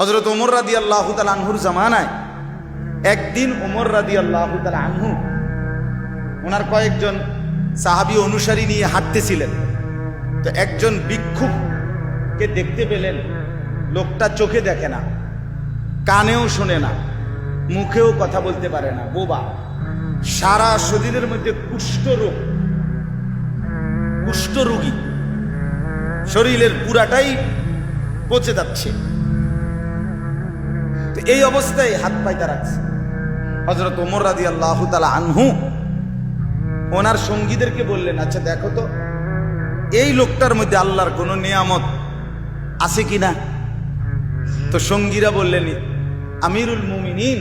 হজরত ওমর রাদি আল্লাহ আনহুর জামানায় একদিন ওমর রাদি আল্লাহ আনহু, ওনার কয়েকজন সাহাবি অনুসারী নিয়ে হাঁটতেছিলেন। তো একজন ভিক্ষুককে দেখতে পেলেন, লোকটা চোখে দেখে না, কানেও শোনে না, মুখেও কথা বলতে পারে না, বোবা। সারা শরীরের মধ্যে কুষ্ঠরোগ কুষ্ঠরোগী শরীরের পুরাটাই পচে যাচ্ছে। এই অবস্থায় হাত পাইতা রাখছে। হজরত ওমর রাদি আল্লাহ তালা আনহু, ওনার সঙ্গীদেরকে বললেন আচ্ছা দেখো তো, এই লোকটার মধ্যে আল্লাহর কোনো নিয়ামত আছে কিনা তো সঙ্গীরা বললেন, আমিরুল মুমিনিন,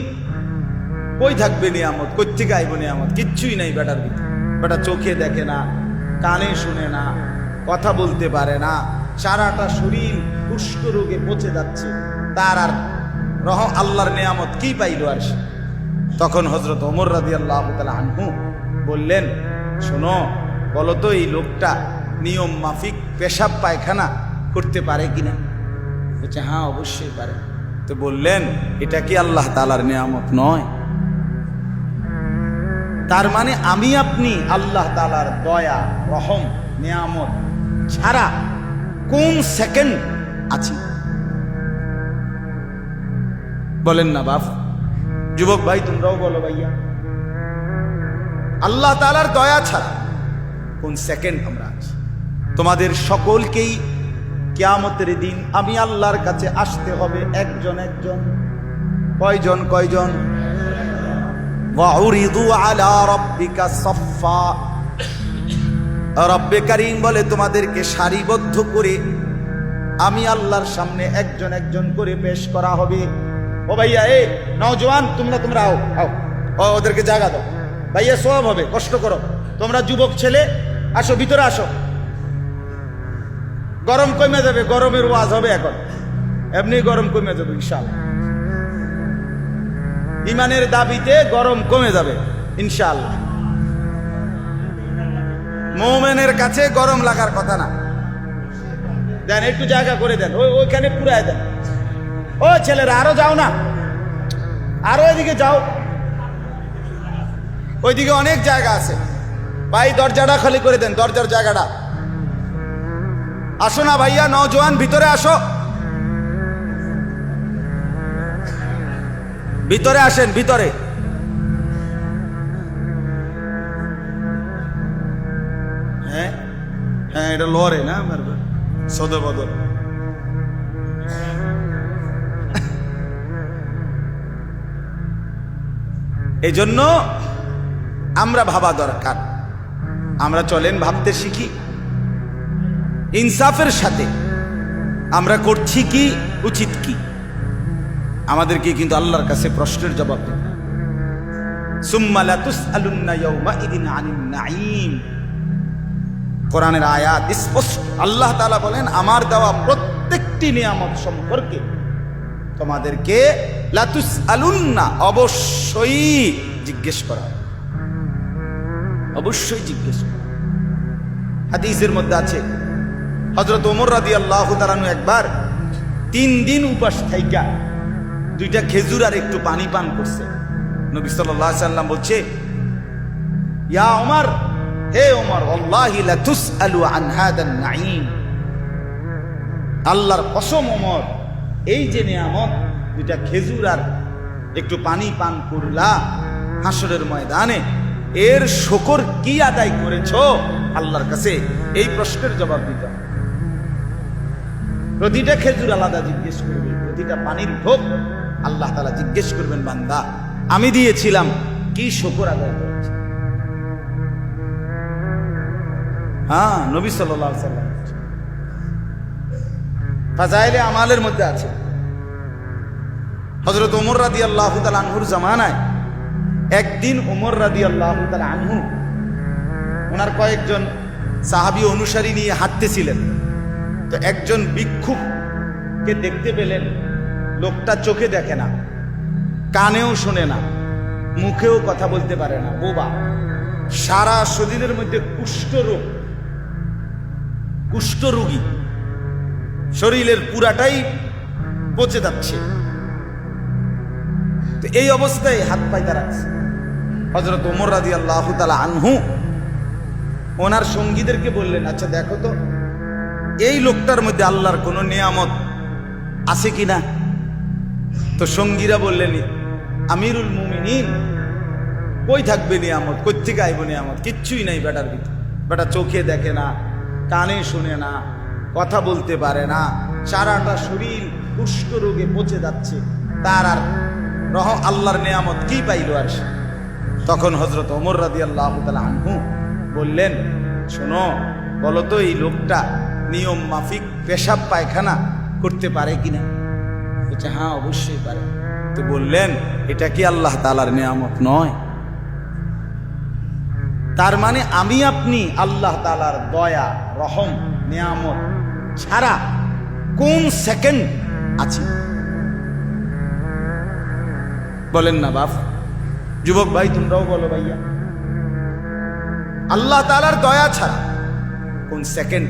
কই থাকবে নিয়ামত? কই থেকে আইব নিয়ামত? কিচ্ছুই নাই বেটার ভিতরে। বেটা চোখে দেখে না, কানে শুনে না, কথা বলতে পারে না, সারাটা শরীর কুষ্ঠ রোগে পচে যাচ্ছে, তার আর রহ আল্লাহর নিয়ামত কি পাইল আর সে? তখন হজরত ওমর রাদি আল্লাহ আনহু বললেন, শোনো, বলো তো এই লোকটা নিয়ম মাফিক পেশাব পায়খানা করতে পারে কিনা? বলছে হ্যাঁ অবশ্যই পারে। তো বললেন, এটা কি আল্লাহ তালার নিয়ামত নয়? তার মানে আমি আপনি আল্লাহ তালার দয়া, রহম, নিয়ামত ছাড়া কোন সেকেন্ড আছি? বলেন না বাপ। যুবক ভাই, তোমরাও বলো ভাইয়া। আল্লাহ তালার দয়া ছাড়া কোন সেকেন্ড আমরা আছি। তোমাদের সকলকেই কেয়ামতের দিন আমি আল্লাহর কাছে আসতে হবে একজন একজন। কয়জন কয়জন? রব্বে কারিম বলে তোমাদেরকে সারিবদ্ধ করে আমি আল্লাহর সামনে একজন একজন করে পেশ করা হবে। ও ভাইয়া এ নওজোয়ান, তোমরা তোমরা আও আও। ওদেরকে জায়গা দাও। ভাইয়া সব হবে, কষ্ট করো। তোমরা যুবক ছেলে, আসো, ভিতরে আসো। গরম কমে যাবে, গরমের ওয়াজ হবে এখন। এমনি গরম কমে যাবে, ইনশাআল্লাহ। ইমানের দাবিতে গরম কমে যাবে, ইনশাআল্লাহ। মোমেনের কাছে গরম লাগার কথা না। দেন, একটু জায়গা করে দেন ওই ওইখানে পুরায় দেন। ও ছেলেরা, আরও যাও না। আরও এদিকে যাও। ওইদিকে অনেক জায়গা আছে। ভাই, দরজাটা খালি করে দেন, দরজার জায়গাটা। আসো না ভাইয়া নজওয়ান ভিতরে আসো। ভিতরে আসেন, ভিতরে। হ্যাঁ? হ্যাঁ এটা লরে না? সদর বদল এই জন্য আমরা ভাবা দরকার। আমরা চলেন ভাবতে শিখি। ইনসাফের সাথে আমরা করছি কি, উচিত কি? আমাদেরকে কিন্তু আল্লাহর কাছে প্রশ্নের জবাব দিতে কোরআনের আয়াত স্পষ্ট। আল্লাহ বলেন, আমার দেওয়া প্রত্যেকটি নিয়ামত সম্পর্কে তোমাদেরকে লাতুস আলুন্না অবশ্যই জিজ্ঞেস করা অবশ্যই জিজ্ঞেস করা হাদিসের মধ্যে আছে হজরত ওমর রাদি আল্লাহ তালানু একবার তিন দিন উপাস থাইকা দুইটা খেজুর আর একটু পানি পান করছে। নবী সাল্লাহ সাল্লাম বলছে, ইয়া ওমর, হে ওমর, আল্লাহি লা তুসআলু আন হাদান নাঈম। আল্লাহর কসম ওমর, এই যে নিয়ামত দুইটা খেজুর আর একটু পানি পান করলা হাসরের ময়দানে। এর শকর কি আদায় করেছ? আল্লাহর কাছে এই প্রশ্নের জবাব দিতে প্রতিটা খেজুর আলাদা জিজ্ঞেস করবে, প্রতিটা পানির ঢোক আল্লাহ তালা জিজ্ঞেস করবেন, বান্দা, আমি দিয়েছিলাম, কি শকর আদায় করেছি? হ্যাঁ নবী সাল্লাম ফাজাইলে আমালের মধ্যে আছে। হজরত ওমর রাদি আল্লাহ আনহুর জামানায় একদিন ওমর রাদি আল্লাহ আনহু, ওনার কয়েকজন সাহাবি অনুসারী নিয়ে হাঁটতেছিলেন। তো একজন ভিক্ষুককে দেখতে পেলেন, লোকটা চোখে দেখে না, কানেও শোনে না, মুখেও কথা বলতে পারে না, বোবা। সারা শরীরের মধ্যে কুষ্ঠরোগ কুষ্ঠরোগী শরীরের পুরাটাই পচে যাচ্ছে। এই অবস্থায় হাত পাইতে রাখছে হজরত ওমর রাজি আল্লাহ তালা আনহু, ওনার সঙ্গীদেরকে বললেন আচ্ছা দেখো তো, এই লোকটার মধ্যে আল্লাহর কোনো নিয়ামত আছে কিনা? তো সঙ্গীরা বললেন, আমিরুল মুমিনিন, কই থাকবে নিয়ামত? কই থেকে আইব নিয়ামত? কিচ্ছুই নাই বেটার ভিতর। বেটা চোখে দেখে না, কানে শুনে না, কথা বলতে পারে না, সারাটা শরীর কুষ্ঠ রোগে পচে যাচ্ছে, তার আর রহ আল্লাহর নিয়ামত কি পাইল আর সে? তখন হজরত ওমর রাদি আল্লাহ আনহু বললেন, শোনো, বলো তো এই লোকটা নিয়ম মাফিক পেশাব পায়খানা করতে পারে কিনা? বলছে হ্যাঁ অবশ্যই পারে। তো বললেন, এটা কি আল্লাহ তালার নিয়ামত নয়? তার মানে আমি আপনি আল্লাহ তালার দয়া, রহম, নিয়ামত ছাড়া কোন সেকেন্ড আছি? বলেন না বাপ। যুবক ভাই তোমরাও বলো ভাইয়া। আল্লাহ তালার দয়া ছাড়া কোন সেকেন্ড